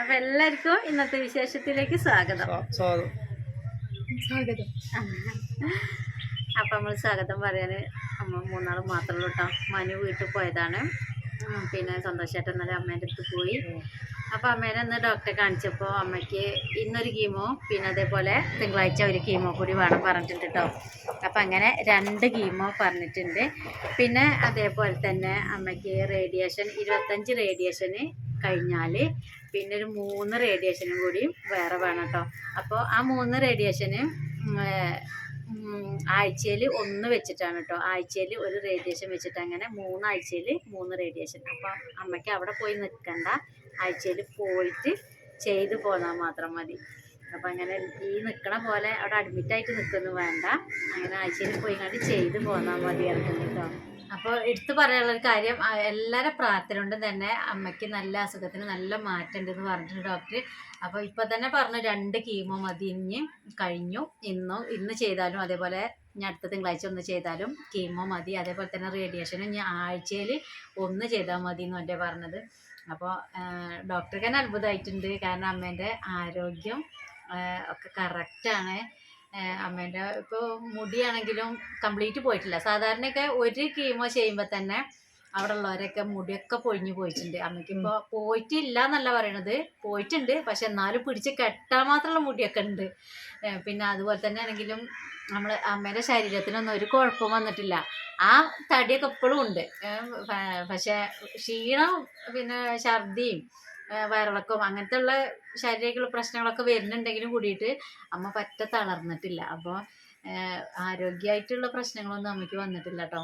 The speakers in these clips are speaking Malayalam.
അപ്പൊ എല്ലാവർക്കും ഇന്നത്തെ വിശേഷത്തിലേക്ക് സ്വാഗതം. സ്വാഗതം. സ്വാഗതം. അപ്പൊ നമ്മൾ സ്വാഗതം പറയാന് അമ്മ മൂന്നാൾ മാത്രമേ കേട്ടോ മനു വീട്ടിൽ പോയതാണ്. പിന്നെ സന്തോഷമായിട്ട് ഇന്നലെ അമ്മേന്റെ അടുത്ത് പോയി. അപ്പൊ അമ്മേനെ ഇന്ന് ഡോക്ടറെ കാണിച്ചപ്പോൾ അമ്മയ്ക്ക് ഇന്നൊരു കീമോ പിന്നെ അതേപോലെ തിങ്കളാഴ്ച ഒരു കീമോ കൂടി വേണം പറഞ്ഞിട്ടുണ്ട് കേട്ടോ അപ്പൊ അങ്ങനെ രണ്ട് കീമോ പറഞ്ഞിട്ടുണ്ട്. പിന്നെ അതേപോലെ തന്നെ അമ്മയ്ക്ക് റേഡിയേഷൻ ഇരുപത്തഞ്ച് റേഡിയേഷന് കഴിഞ്ഞാൽ പിന്നെ ഒരു മൂന്ന് റേഡിയേഷനും കൂടി വേറെ വേണം കേട്ടോ അപ്പോൾ ആ മൂന്ന് റേഡിയേഷന് ആഴ്ചയിൽ ഒന്ന് വെച്ചിട്ടാണ് കേട്ടോ ആഴ്ചയിൽ ഒരു റേഡിയേഷൻ വെച്ചിട്ട് അങ്ങനെ മൂന്നാഴ്ചയിൽ മൂന്ന് റേഡിയേഷൻ അപ്പോൾ അമ്മയ്ക്ക് അവിടെ പോയി നിൽക്കണ്ട ആഴ്ചയിൽ പോയിട്ട് ചെയ്തു പോന്നാൽ മാത്രം മതി. അപ്പം അങ്ങനെ ഈ നിൽക്കണ പോലെ അവിടെ അഡ്മിറ്റായിട്ട് നിൽക്കുന്നു വേണ്ട. അങ്ങനെ ആഴ്ചയിൽ പോയി കണ്ട് ചെയ്ത് പോന്നാൽ മതി കേട്ടോ. അപ്പോൾ എടുത്തു പറയാനുള്ള ഒരു കാര്യം എല്ലാവരും പ്രാർത്ഥന കൊണ്ട് തന്നെ അമ്മയ്ക്ക് നല്ല അസുഖത്തിന് നല്ല മാറ്റം ഉണ്ടെന്ന് പറഞ്ഞിട്ടുണ്ട് ഡോക്ടർ അപ്പോൾ ഇപ്പോൾ തന്നെ പറഞ്ഞു രണ്ട് കീമോ മതി ഇനി കഴിഞ്ഞു ഇന്നും ഇന്ന് ചെയ്താലും അതേപോലെ ഇനി അടുത്ത തിങ്കളാഴ്ച ഒന്ന് ചെയ്താലും കീമോ മതി. അതേപോലെ തന്നെ റേഡിയേഷനും ഇനി ആഴ്ചയിൽ ഒന്ന് ചെയ്താൽ മതി എന്ന് എന്റെ പറഞ്ഞത്. അപ്പോൾ ഡോക്ടർക്ക് തന്നെ അത്ഭുതമായിട്ടുണ്ട്. കാരണം അമ്മേന്റെ ആരോഗ്യം ഒക്കെ കറക്റ്റാണ് അമ്മേന്റെ ഇപ്പോൾ മുടിയാണെങ്കിലും കംപ്ലീറ്റ് പോയിട്ടില്ല. സാധാരണയൊക്കെ ഒരു കീമോ ചെയ്യുമ്പോൾ തന്നെ അവിടെ ഉള്ളവരൊക്കെ മുടിയൊക്കെ പൊഴിഞ്ഞു പോയിട്ടുണ്ട്. അമ്മയ്ക്ക് ഇപ്പോൾ പോയിട്ടില്ല എന്നല്ല പറയണത്. പോയിട്ടുണ്ട്. പക്ഷെ എന്നാലും പിടിച്ച് കെട്ടാൻ മാത്രമുള്ള മുടിയൊക്കെ ഉണ്ട്. പിന്നെ അതുപോലെ തന്നെ ആണെങ്കിലും നമ്മൾ അമ്മേന്റെ ശരീരത്തിനൊന്നും ഒരു കുഴപ്പവും വന്നിട്ടില്ല. ആ തടിയൊക്കെ ഇപ്പോഴും ഉണ്ട്. പക്ഷെ ക്ഷീണം പിന്നെ ഛർദിയും ഏ, വയറിളക്കവും അങ്ങനത്തെ ഉള്ള ശാരീരിക പ്രശ്നങ്ങളൊക്കെ വരുന്നുണ്ടെങ്കിലും കൂടിയിട്ട് അമ്മ പറ്റ തളർന്നിട്ടില്ല. അപ്പോൾ ആരോഗ്യമായിട്ടുള്ള പ്രശ്നങ്ങളൊന്നും അമ്മയ്ക്ക് വന്നിട്ടില്ല കേട്ടോ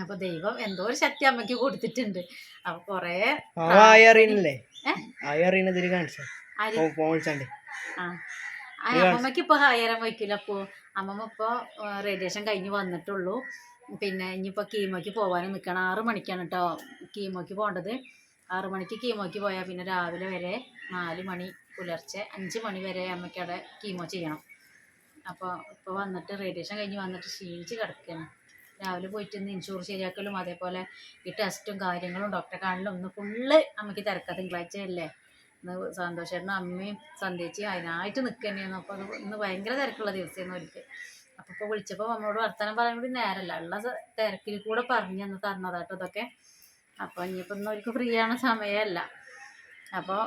അപ്പൊ ദൈവം എന്തോ ഒരു ശക്തി അമ്മയ്ക്ക് കൊടുത്തിട്ടുണ്ട്. അപ്പൊ കൊറേ അമ്മമ്മക്ക് ഇപ്പൊ ഹായരം വയ്ക്കില്ല അപ്പോ അമ്മമ്മ ഇപ്പൊ റേഡിയേഷൻ കഴിഞ്ഞ് വന്നിട്ടുള്ളൂ. പിന്നെ ഇനിയിപ്പോ കീമോക്ക് പോവാനും നിക്കണം. ആറ് മണിക്കാണ് കേട്ടോ കീമോക്ക് പോകേണ്ടത്. ആറ് മണിക്ക് കീമോയ്ക്ക് പോയാൽ പിന്നെ രാവിലെ വരെ നാല് മണി പുലർച്ചെ അഞ്ച് മണി വരെ അമ്മയ്ക്ക് അവിടെ കീമോ ചെയ്യണം. അപ്പോൾ ഇപ്പോൾ വന്നിട്ട് റേഡിയേഷൻ കഴിഞ്ഞ് വന്നിട്ട് ക്ഷീണിച്ച് കിടക്കുകയാണ് രാവിലെ പോയിട്ട് ഇന്ന് ഇൻഷൂർ ശരിയാക്കലും അതേപോലെ ഈ ടെസ്റ്റും കാര്യങ്ങളും ഡോക്ടറെ കാണലും ഒന്ന് ഫുള്ള് അമ്മയ്ക്ക് തിരക്കാ തിങ്കളാഴ്ച അല്ലേ ഇന്ന് സന്തോഷേട്ടനും അമ്മയും സന്ധ്യച്ചി അതിനായിട്ട് തന്നെയായിരുന്നു അപ്പോൾ അത് ഇന്ന് ഭയങ്കര തിരക്കുള്ള ദിവസമായിരുന്നു അവർക്ക് അപ്പോൾ ഇപ്പോൾ വിളിച്ചപ്പോൾ അമ്മയോട് വർത്തമാനം പറയാൻ കൂടി നേരമല്ല ഉള്ള തിരക്കിൽ കൂടെ പറഞ്ഞു തന്ന് തന്നതാട്ടോ ഇതൊക്കെ. അപ്പോൾ ഇനിയിപ്പോൾ ഒന്നും അവർക്ക് ഫ്രീ ആണ് സമയമല്ല അപ്പോൾ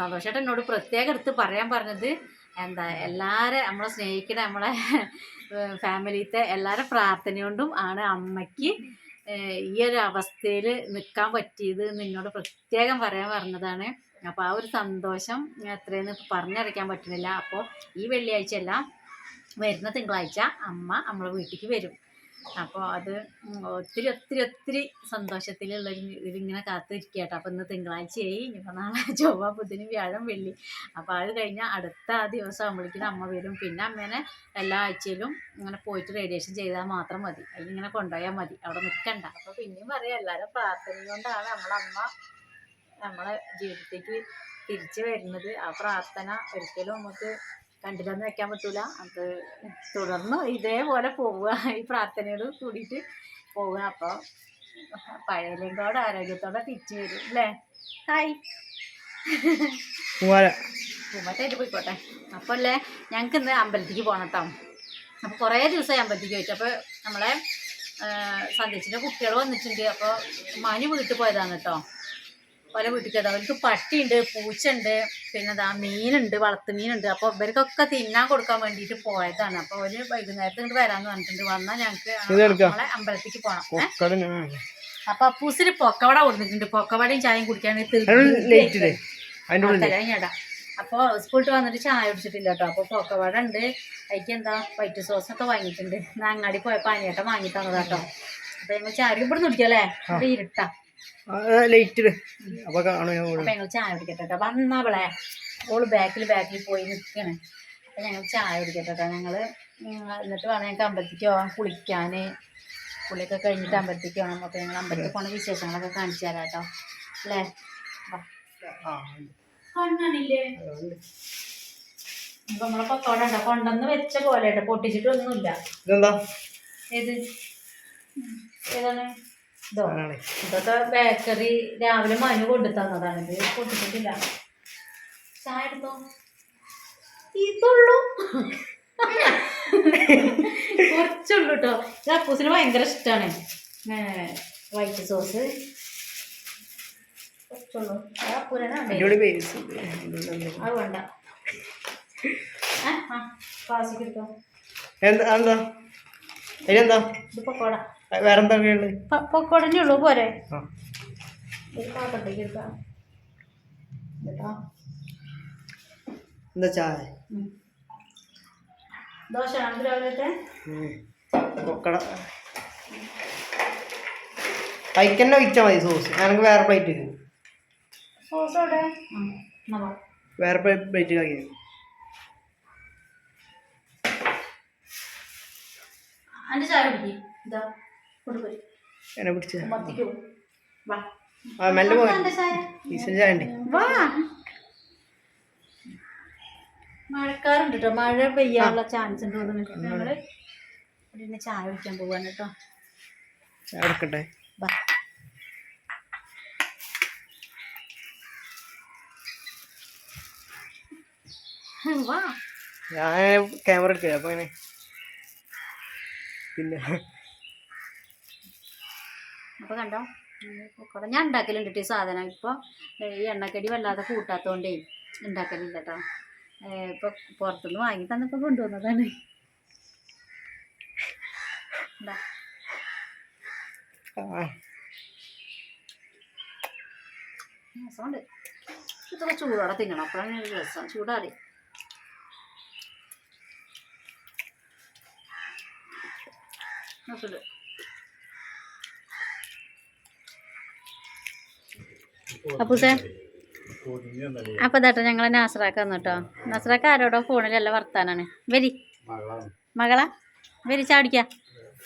സന്തോഷേട്ടൻ എന്നോട് പ്രത്യേകം എടുത്ത് പറയാൻ പറഞ്ഞത് എന്താ എല്ലാവരും നമ്മളെ സ്നേഹിക്കുന്ന നമ്മളെ ഫാമിലിത്തെ എല്ലാവരും പ്രാർത്ഥന കൊണ്ടും ആണ് അമ്മയ്ക്ക് ഈ ഒരു അവസ്ഥയിൽ നിൽക്കാൻ പറ്റിയത് എന്ന് എന്നോട് പ്രത്യേകം പറയാൻ പറഞ്ഞതാണ്. അപ്പോൾ ആ ഒരു സന്തോഷം എത്രയെന്ന് പറഞ്ഞറിയിക്കാൻ പറ്റുന്നില്ല. അപ്പോൾ ഈ വെള്ളിയാഴ്ചയല്ല വരുന്ന തിങ്കളാഴ്ച അമ്മ നമ്മളെ വീട്ടിലേക്ക് വരും. അപ്പോൾ അത് ഒത്തിരി ഒത്തിരി ഒത്തിരി സന്തോഷത്തിലുള്ള ഒരു ഇതിങ്ങനെ കാത്തിരിക്കുക കേട്ടോ അപ്പോൾ ഇന്ന് തിങ്കളാഴ്ചയായി. ഇനിയിപ്പോൾ നാളെ ചൊവ്വ ബുധന് വ്യാഴം വെള്ളി. അപ്പോൾ അത് കഴിഞ്ഞാൽ അടുത്ത ആ ദിവസം ആകുമ്പോഴേക്കും അമ്മ വരും. പിന്നെ അമ്മേനെ എല്ലാ ആഴ്ചയിലും ഇങ്ങനെ പോയിട്ട് റേഡിയേഷൻ ചെയ്താൽ മാത്രം മതി. അതിലിങ്ങനെ കൊണ്ടുപോയാൽ മതി. അവിടെ നിൽക്കണ്ട അപ്പോൾ പിന്നെയും പറയാം എല്ലാവരും പ്രാർത്ഥന കൊണ്ടാണ് നമ്മളമ്മ നമ്മളെ ജീവിതത്തേക്ക് തിരിച്ചു വരുന്നത്. ആ പ്രാർത്ഥന ഒരിക്കലും നമുക്ക് കണ്ടില്ലെന്ന് വെക്കാൻ പറ്റൂല. അത് തുടർന്ന് ഇതേപോലെ പോവുക. ഈ പ്രാർത്ഥനയോട് കൂടിയിട്ട് പോവുക. അപ്പോൾ പഴയതിലേക്കോടെ ആരോഗ്യത്തോടെ തിരിച്ചു വരും. അല്ലേ? ഹായ് പൂമത്തായിട്ട് പോയിക്കോട്ടെ. അപ്പോൾ അല്ലേ ഞങ്ങൾക്ക് ഇന്ന് അമ്പലത്തിലേക്ക് പോകണം കേട്ടോ അപ്പോൾ കുറേ ദിവസമായി അമ്പലത്തിലേക്ക് പോയിട്ട്. അപ്പോൾ നമ്മളെ സന്ദേശിന്റെ കുട്ടികൾ വന്നിട്ടുണ്ട്. അപ്പോൾ മാനി വീട്ടിൽ പോയതാണ് കേട്ടോ പല വീട്ടിൽ അവർക്ക് പട്ടിയുണ്ട് പൂച്ചയുണ്ട് പിന്നെ ദാ മീനുണ്ട് വളർത്തു മീനുണ്ട്. അപ്പോൾ ഇവർക്കൊക്കെ തിന്നാൻ കൊടുക്കാൻ വേണ്ടിയിട്ട് പോയതാണ്. അപ്പോൾ ഒരു വൈകുന്നേരത്ത് ഇങ്ങോട്ട് വരാന്ന് പറഞ്ഞിട്ടുണ്ട്. വന്നാൽ ഞങ്ങൾക്ക്. നമ്മളെ അമ്പലത്തിലേക്ക് പോകണം അപ്പൊ അപ്പൂസിന് പൊക്കവട കൊടുത്തിട്ടുണ്ട് പൊക്കവടയും ചായയും കുടിക്കാൻ അപ്പൊ കഴിഞ്ഞടാ അപ്പോൾ സ്കൂളിട്ട് വന്നിട്ട് ചായ കുടിച്ചിട്ടില്ല കേട്ടോ അപ്പോൾ പൊക്കവട ഉണ്ട്. അതിക്ക് എന്താ വൈറ്റ് സോസ് ഒക്കെ വാങ്ങിയിട്ടുണ്ട്. ഞാൻ അങ്ങാടി പോയപ്പോൾ അനിയേട്ടൻ വാങ്ങി തന്നതാ കേട്ടോ അപ്പോൾ ഞങ്ങൾ ചായ ഇവിടെ കുടിക്കല്ലേ? ഇരുട്ടാ. ലേറ്റ് അപ്പൊ കാണും ഞാൻ ഞങ്ങൾ ചായ കുടിക്കട്ടെ കേട്ടോ വന്നവളെ ഓൾ ബാക്കിൽ ബാക്കിൽ പോയി നിൽക്കണേ അപ്പോൾ ഞങ്ങൾ ചായ കുടിക്കട്ടെ ഞങ്ങൾ എന്നിട്ട് വേണം ഞങ്ങൾക്ക് അമ്പലത്തിക്ക് പോകാൻ കുളിക്കാൻ കുളിയൊക്കെ കഴിഞ്ഞിട്ട് അമ്പലത്തിക്ക് പോകണം അപ്പോൾ ഞങ്ങൾ അമ്പലത്തിൽ പോണ വിശേഷങ്ങളൊക്കെ കാണിച്ചു തരാം കേട്ടോ അല്ലേ? വാ. ആ കണ്ണാണില്ലേ ഇപ്പൊ നമ്മളെ പക്കോട ഉണ്ടോ? കൊണ്ടുവന്ന് വെച്ച പോലെ പൊട്ടിച്ചിട്ടൊന്നുമില്ല. ഇതെന്താ? ഏത്? ഏതാണ്? ഇതൊക്കെ ബേക്കറി രാവിലെ മനു കൊണ്ടു തന്നതാണ് ഇത് പൊട്ടിച്ചിട്ടില്ല ചായ എടുത്തോ? ഇതുള്ളൂ. കുറച്ചുള്ളൂ കേട്ടോ ഇത് അപ്പൂസിന് ഭയങ്കര ഇഷ്ടമാണ് വൈറ്റ് സോസ് കുറച്ചുള്ളൂ. അത് വേണ്ട. എന്താ എന്താ? ഇത് പക്കോട. വേറെ എന്തൊക്കെയുള്ളത് പക്കോടനെ ഉള്ളൂ പോരെ എന്താ ചായ? ദോശ രാവിലത്തെ. പൊക്കട. ഒഴിച്ചാൽ മതി സോസ്. എനിക്ക് വേറെ പ്ലേറ്റ് സോസ് അവിടെ വേറെ പ്ലേറ്റ് കഴിക്കും അതിന്റെ ചായ കുടിക്കും. ഇതാ. എന്നെ പിടിച്ച ആ മെല്ലെ വാ. മഴക്കാറുണ്ട് കേട്ടോ മഴ പെയ്യാനുള്ള ചാൻസ് ഉണ്ട് തോന്നുന്നുണ്ട് ഞങ്ങൾ പിന്നെ ചായ കുടിക്കാൻ പോവാണ് കേട്ടോ ചായ എടുക്കട്ടെ വാ. വാ. ഞാൻ ക്യാമറ എടുക്കുക അപ്പൊ അങ്ങനെ പിന്നെ അപ്പോൾ കണ്ടോ? പൊക്കോട ഞാൻ ഉണ്ടാക്കലുണ്ട് കേട്ടോ ഈ സാധനം. ഇപ്പോൾ ഈ എണ്ണക്കടി വല്ലാതെ കൂട്ടാത്തതുകൊണ്ടേ ഉണ്ടാക്കലില്ല കേട്ടോ ഇപ്പോൾ പുറത്തുനിന്ന് വാങ്ങി തന്നപ്പോൾ കൊണ്ടുവന്നതാണ്. രസമുണ്ട്. ഇതൊക്കെ ചൂടോടെ തിന്നണം. അപ്പോഴാണ് ഞാൻ രസം. ചൂടാറി. രസമുണ്ട്. അപ്പൂസേ. അപ്പൊ ഇതാട്ടോ ഞങ്ങളെ നാസറാക്ക വന്നിട്ടോ. നാസറാക്ക ആരോടോ ഫോണിലല്ല വർത്താനാണ്. വരി. മകള? വരി ചാടിക്ക.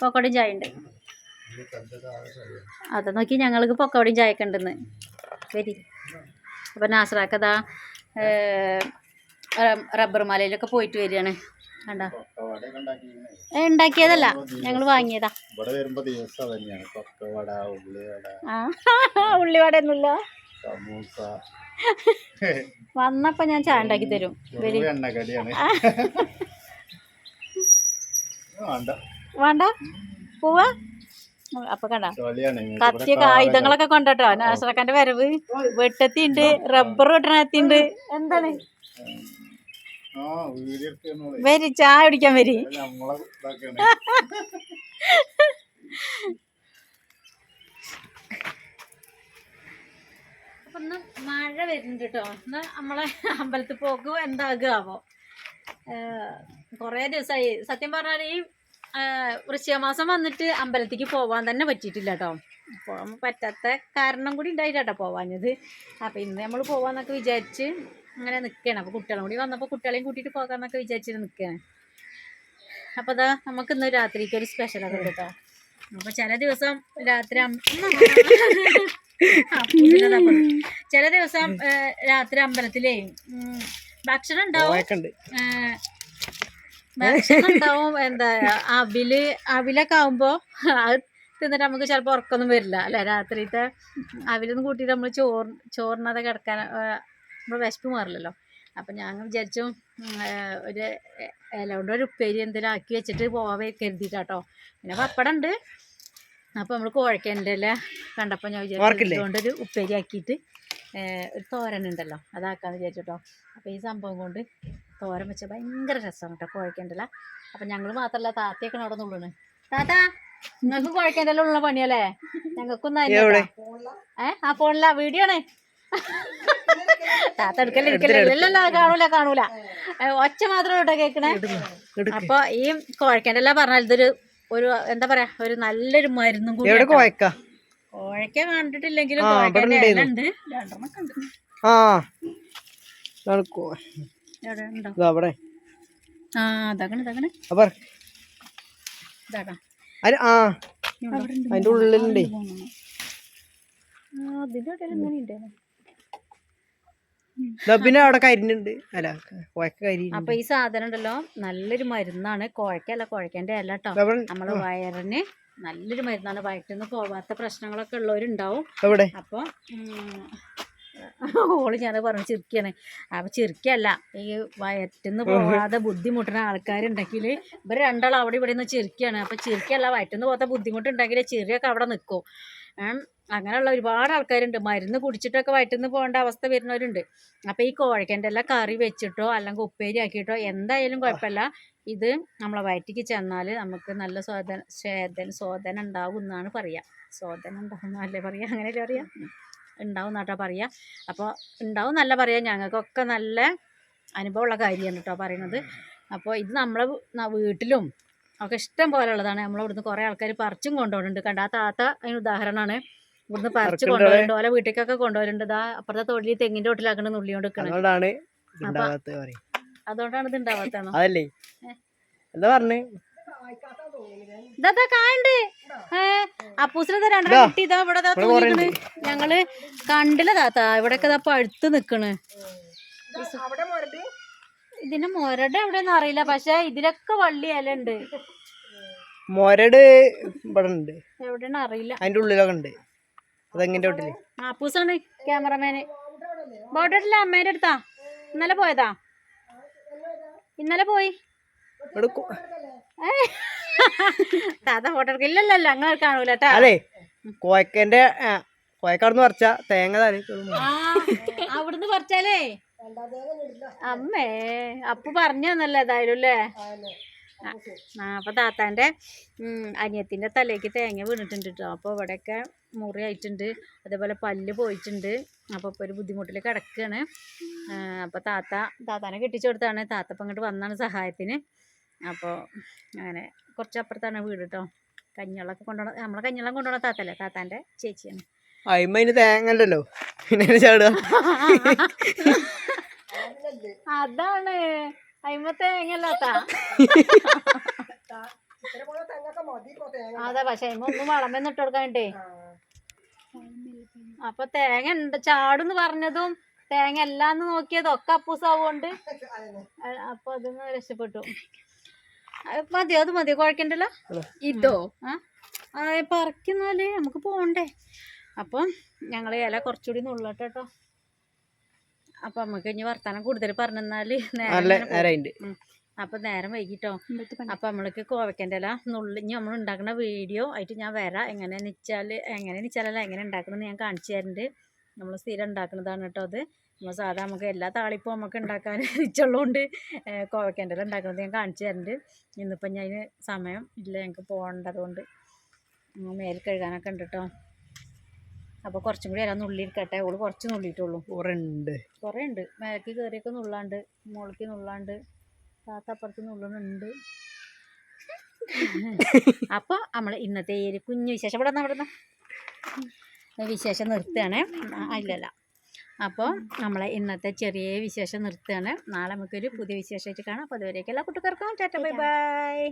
പൊക്കോടും ചായ ഉണ്ട് അത് നോക്കി ഞങ്ങൾക്ക് പൊക്കോടും ചായയൊക്കെ ഉണ്ടെന്ന്. വരി. അപ്പൊ നാസറാക്കതാ റബ്ബർ മലയിലൊക്കെ പോയിട്ട് വരികയാണ്. കണ്ടോ? ഉണ്ടാക്കിയതല്ല. ഞങ്ങൾ വാങ്ങിയതാ. ഇവിടെ വരുമ്പോ ദിവസം തന്നെയാണ് ഉള്ളിവട. ഒന്നുമില്ല സമൂസ. വന്നപ്പോ ഞാൻ ചായ ഉണ്ടാക്കി തരും വേണ്ട. പോവ? അപ്പൊ കണ്ട. കത്തിയൊക്കെ ആയുധങ്ങളൊക്കെ കൊണ്ടട്ടോ. നാസറക്കാന്റെ വരവ്. വെട്ടത്തിണ്ട് റബ്ബർ വെട്ടണത്തിണ്ട് എന്താണ്? വരി ചായ കുടിക്കാൻ വരി നമ്മളെ ഇതാക്കാണ് അപ്പൊ ഇന്ന് മഴ വരുന്നുണ്ട് കേട്ടോ ഇന്ന് നമ്മളെ അമ്പലത്തിൽ പോകുമോ എന്താകുമാവോ കുറേ ദിവസമായി സത്യം പറഞ്ഞാൽ ഈ വൃശ്ചിക മാസം വന്നിട്ട് അമ്പലത്തിലേക്ക് പോവാൻ തന്നെ പറ്റിയിട്ടില്ല കേട്ടോ പോകാൻ പറ്റാത്ത കാരണം കൂടി ഉണ്ടായില്ല കേട്ടോ പോവാഞ്ഞത്. അപ്പം ഇന്ന് നമ്മൾ പോവാന്നൊക്കെ വിചാരിച്ച് അങ്ങനെ നിൽക്കുകയാണ് അപ്പോൾ കുട്ടികളും കൂടി വന്നപ്പോൾ കുട്ടികളെയും കൂട്ടിയിട്ട് പോകാമെന്നൊക്കെ വിചാരിച്ചിട്ട് നിൽക്കുകയാണ് അപ്പോൾ അതാ നമുക്ക് ഇന്ന് രാത്രിക്ക് ഒരു സ്പെഷ്യലൊക്കെ കേട്ടോ അപ്പോൾ ചില ദിവസം രാത്രി ചില ദിവസം രാത്രി അമ്പലത്തിലേയും ഭക്ഷണം ഉണ്ടാവും. ഭക്ഷണം ഉണ്ടാവും. എന്താ അവിൽ അവിലൊക്കെ ആവുമ്പോ അത് തിന്നിട്ട് നമുക്ക് ചിലപ്പോൾ ഉറക്കൊന്നും വരില്ല അല്ലെ? രാത്രിത്തെ അവിലൊന്നും കൂട്ടിയിട്ട് നമ്മൾ ചോറ് ചോറിനത് കിടക്കാൻ നമ്മൾ വിശപ്പ് മാറില്ലല്ലോ. അപ്പം ഞാൻ വിചാരിച്ചു ഒരു ഇല കൊണ്ട് ഒരു ഉപ്പേരി എന്തെങ്കിലും ആക്കി വെച്ചിട്ട് പോവാൻ കരുതിയിട്ടാട്ടോ. പിന്നെ പപ്പടം ഉണ്ട് അപ്പോൾ നമ്മൾ കോഴക്കേന്റെ ഇല കണ്ടപ്പോൾ ഞാൻ വിചാരിച്ചു ഒരു ഉപ്പേരി ആക്കിയിട്ട് ഒരു തോരൻ ഉണ്ടല്ലോ അതാക്കാന്ന് വിചാരിച്ചിട്ടോ. അപ്പോൾ ഈ സംഭവം കൊണ്ട് തോരൻ വെച്ചാൽ ഭയങ്കര രസമാണ് കേട്ടോ കുഴക്കേണ്ടല്ല അപ്പം ഞങ്ങൾ മാത്രമല്ല താത്തയൊക്കെ അവിടെ നിന്നുള്ളൂ താത്ത നിങ്ങൾക്ക് കുഴക്കേണ്ടല്ലോ ഉള്ള പണിയല്ലേ? ഞങ്ങൾക്കൊന്നും അതിന്റെ ഏ ആ ഫോണില വീഡിയോ ആണ്. താത്ത എടുക്കല്ലേ എടുക്കല്ലേ? ഇല്ലല്ലോ കാണൂല കാണൂല. ഒച്ച മാത്രം കേട്ടോ കേൾക്കണേ. എടുക്ക്. അപ്പൊ ഈ കുഴക്കേണ്ടല്ല പറഞ്ഞാൽ ഇതൊരു ഒരു എന്താ പറയാ ഒരു നല്ലൊരു മരുന്നും കൂടി കോയക്ക കോഴക്ക കണ്ടിട്ടില്ലെങ്കിലും. ഉണ്ട്. ആ. അവിടെ. അതിന്റെ ഉള്ളിലുണ്ടേ. ആ ഇതിന്റെ ഇടയിൽ ഇങ്ങനെ പിന്നെ അവിടെ കരിഞ്ഞുണ്ട് അല്ല കോഴക്ക കരി അപ്പൊ ഈ സാധനം ഉണ്ടല്ലോ നല്ലൊരു മരുന്നാണ്. കോഴക്കല്ല കോഴക്കന്റെ അല്ല കേട്ടോ നമ്മൾ വയറിന് നല്ലൊരു മരുന്നാണ്. വയറ്റിൽ നിന്ന് പോവാത്ത പ്രശ്നങ്ങളൊക്കെ ഉള്ളവരുണ്ടാവും. അപ്പൊ ഓൾ ഞാൻ പറഞ്ഞു ചിരിക്കാണ്. അപ്പൊ ചിരിക്കല്ല ഈ വയറ്റിന്ന് പോവാതെ ബുദ്ധിമുട്ടുന്ന ആൾക്കാരുണ്ടെങ്കിൽ ഇവർ രണ്ടാളും അവിടെ ഇവിടെ നിന്ന് ചിരിക്കാണ്. അപ്പൊ ചിരിക്കല്ല വയറ്റിന്ന് പോകാത്ത ബുദ്ധിമുട്ടുണ്ടെങ്കിൽ ചെറിയൊക്കെ അവിടെ നിൽക്കും അങ്ങനെയുള്ള ഒരുപാട് ആൾക്കാരുണ്ട്. മരുന്ന് കുടിച്ചിട്ടൊക്കെ വയറ്റിൽ നിന്ന് പോകേണ്ട അവസ്ഥ വരുന്നവരുണ്ട്. അപ്പോൾ ഈ കോഴിക്കന്റെ എല്ലാം കറി വെച്ചിട്ടോ അല്ലെങ്കിൽ ഉപ്പേരി ആക്കിയിട്ടോ എന്തായാലും കുഴപ്പമില്ല. ഇത് നമ്മളെ വയറ്റിക്ക് ചെന്നാൽ നമുക്ക് നല്ല സ്വാദ സ്വേദന സ്വാദന ഉണ്ടാവും എന്നാണ് പറയുക സ്വാദന ഉണ്ടാവും എന്നല്ലേ പറയുക അങ്ങനെയല്ലേ പറയാം? ഉണ്ടാവും എന്നാട്ടോ പറയുക അപ്പോൾ ഉണ്ടാവും നല്ല പറയുക ഞങ്ങൾക്കൊക്കെ നല്ല അനുഭവമുള്ള കാര്യമാണ് കേട്ടോ പറയുന്നത് അപ്പോൾ ഇത് നമ്മളെ വീട്ടിലും ഒക്കെ ഇഷ്ടം പോലെ ഉള്ളതാണ്. നമ്മളിവിടുന്ന് കുറേ ആൾക്കാർ പറിച്ചും കൊണ്ടുപോകുന്നുണ്ട്. കണ്ട ആ താത്ത അതിന് ഉദാഹരണമാണ്. ഇവിടുന്ന് പറിച്ച് കൊണ്ടുപോകുന്നുണ്ട് ഓലെ വീട്ടിലേക്കൊക്കെ കൊണ്ടുപോകുന്നുണ്ട് ഇതാ അപ്പുറത്തെ തൊഴിൽ തെങ്ങിന്റെ തൊട്ടിലാക്കണ നുള്ളിയോണ്ട് അതുകൊണ്ടാണ് അതുകൊണ്ടാണ് ഇത് ഉണ്ടാവാത്തതാണോ അതല്ലേ എന്താ പറഞ്ഞേ? ഇതാ കാണ്ട് അപ്പൂസിനെ രണ്ടെണ്ണം കിട്ടി? ഇതാ ഇവിടെ ദാ ഇവിടെ കുറേ തൂങ്ങിക്കണ് ഞങ്ങൾ കണ്ടില്ല താത്ത. ഇവിടെയൊക്കെ ഇതാ പഴുത്ത് നിക്കണ്. ഇതിന് മൊരട് എവിടെ അറിയില്ല. പക്ഷെ ഇതിലൊക്കെ വള്ളി ഇല ഉണ്ട്. മൊരട് ഇവിടെ ഉണ്ട്. എവിടെയാണ് അറിയില്ല. അതിന്റെ ഉള്ളിലൊക്കെ ഉണ്ട്. അതെങ്ങനെ തൊട്ടിൽ മാപ്പൂസാണ് ക്യാമറമാന്. ബോട്ടില്ല അമ്മേന്റെ അടുത്താ. ഇന്നലെ പോയതാ. ഇന്നലെ പോയി. താത്ത ഫോട്ടോ എടുക്ക ഇല്ലല്ലല്ല അങ്ങനെ കാണൂല കേട്ടാ അതെ കോയക്കന്റെ കോയക്കാടുന്ന് പറിച്ച തേങ്ങ അവിടുന്ന് പറിച്ചാലേ. അമ്മേ അപ്പു പറഞ്ഞു തന്നല്ലേ ഏതായാലും അല്ലേ ആ അപ്പൊ താത്താന്റെ ഉം, അനിയത്തിന്റെ തലേക്ക് തേങ്ങ വീണിട്ടുണ്ട് കേട്ടോ അപ്പൊ ഇവിടെയൊക്കെ മുറി ആയിട്ടുണ്ട് അതേപോലെ പല്ല് പോയിട്ടുണ്ട്. അപ്പോൾ ഇപ്പൊ ഒരു ബുദ്ധിമുട്ടിൽ കിടക്കുകയാണ് അപ്പോൾ താത്ത താത്താനെ കെട്ടിച്ചു കൊടുത്താണ്. താത്ത ഇപ്പം ഇങ്ങോട്ട് വന്നാണ് സഹായത്തിന്. അപ്പോൾ അങ്ങനെ കുറച്ച് അപ്പുറത്താണ് വീട് കേട്ടോ കഞ്ഞിവെള്ളമൊക്കെ കൊണ്ടുപോണ നമ്മളെ കഞ്ഞിവെള്ളം കൊണ്ടുപോണ താത്തല്ലേ? താത്താന്റെ ചേച്ചിയാണ്. അയ്മയിന് അതിന് തേങ്ങ ഉണ്ടല്ലോ പിന്നെ ചാടുക. അതാണ്. അയ്മ തേങ്ങല്ലാത്ത അതെ പക്ഷെ അയ്മ ഒന്നും വളമെന്നിട്ട് കൊടുക്കാണ്ടേ അപ്പൊ തേങ്ങ ഉണ്ട്. ചാടുന്ന് പറഞ്ഞതും തേങ്ങ എല്ലാം നോക്കിയതും ഒക്കെ അപ്പൂസാവുകൊണ്ട് അപ്പൊ അതിന്ന് രക്ഷപ്പെട്ടു. മതി മതിയോ? അത് മതി കുഴക്കണ്ടല്ലോ? ഇതോ? ആ? പറിക്കുന്നാൽ നമുക്ക് പോണ്ടേ? അപ്പം ഞങ്ങൾ ഇല കുറച്ചുകൂടി നുള്ളട്ടെ കേട്ടോ അപ്പൊ നമുക്ക് ഇനി വർത്താനം കൂടുതൽ പറഞ്ഞെന്നാൽ നല്ല നേരം അപ്പൊ നേരം വൈകിട്ടോ. അപ്പൊ നമ്മൾക്ക് കോവക്കന്റെ ഇല നുള്ളി ഇനി നമ്മൾ ഉണ്ടാക്കുന്ന വീഡിയോ ആയിട്ട് ഞാൻ വരാം. എങ്ങനെയാന്ന് വെച്ചാൽ എങ്ങനെയാന്ന് വെച്ചാലല്ല എങ്ങനെ ഉണ്ടാക്കണമെന്ന് ഞാൻ കാണിച്ചു തരുന്നുണ്ട് നമ്മൾ സ്ഥിരം ഉണ്ടാക്കുന്നതാണ് കേട്ടോ അത്. നമ്മൾ സാധാ നമുക്ക് എല്ലാ താളിപ്പും നമുക്ക് ഉണ്ടാക്കാൻ ഇച്ചുള്ളതുകൊണ്ട് കോവക്കന്റെ ഇല ഉണ്ടാക്കുന്നത് ഞാൻ കാണിച്ചു തരുന്നുണ്ട് ഇന്നിപ്പം ഞാൻ അതിന് സമയം ഇല്ല ഞങ്ങൾക്ക് പോകേണ്ടതുകൊണ്ട്. മേൽ കഴുകാനൊക്കെ ഉണ്ട് കേട്ടോ. അപ്പോൾ കുറച്ചും കൂടി നുള്ളി ഇരിക്കട്ടെ. ഓൾ കുറച്ച് നുള്ളിയിട്ടുള്ളൂ. കുറെ ഉണ്ട്. കുറേ ഉണ്ട്. മേലേക്ക് കയറിയൊക്കെ നുള്ളാണ്ട് മുകളിലേക്ക് നുള്ളാണ്ട്. താത്ത അപ്പുറത്ത് നുള്ളുന്നുണ്ട് അപ്പോൾ നമ്മൾ ഇന്നത്തെ ഈ ഒരു കുഞ്ഞു വിശേഷം. ഇവിടെ നിന്ന് വിശേഷം നിർത്തുകയാണ്. അല്ലല്ല ഇല്ലല്ല. അപ്പോൾ നമ്മളെ ഇന്നത്തെ ചെറിയ വിശേഷം നിർത്തുകയാണ്. നാളെ നമുക്കൊരു പുതിയ വിശേഷമായിട്ട് കാണാം. അപ്പോൾ അതുവരേക്കും എല്ലാ കുട്ടികൾക്കും ടാറ്റ ബൈ ബൈ.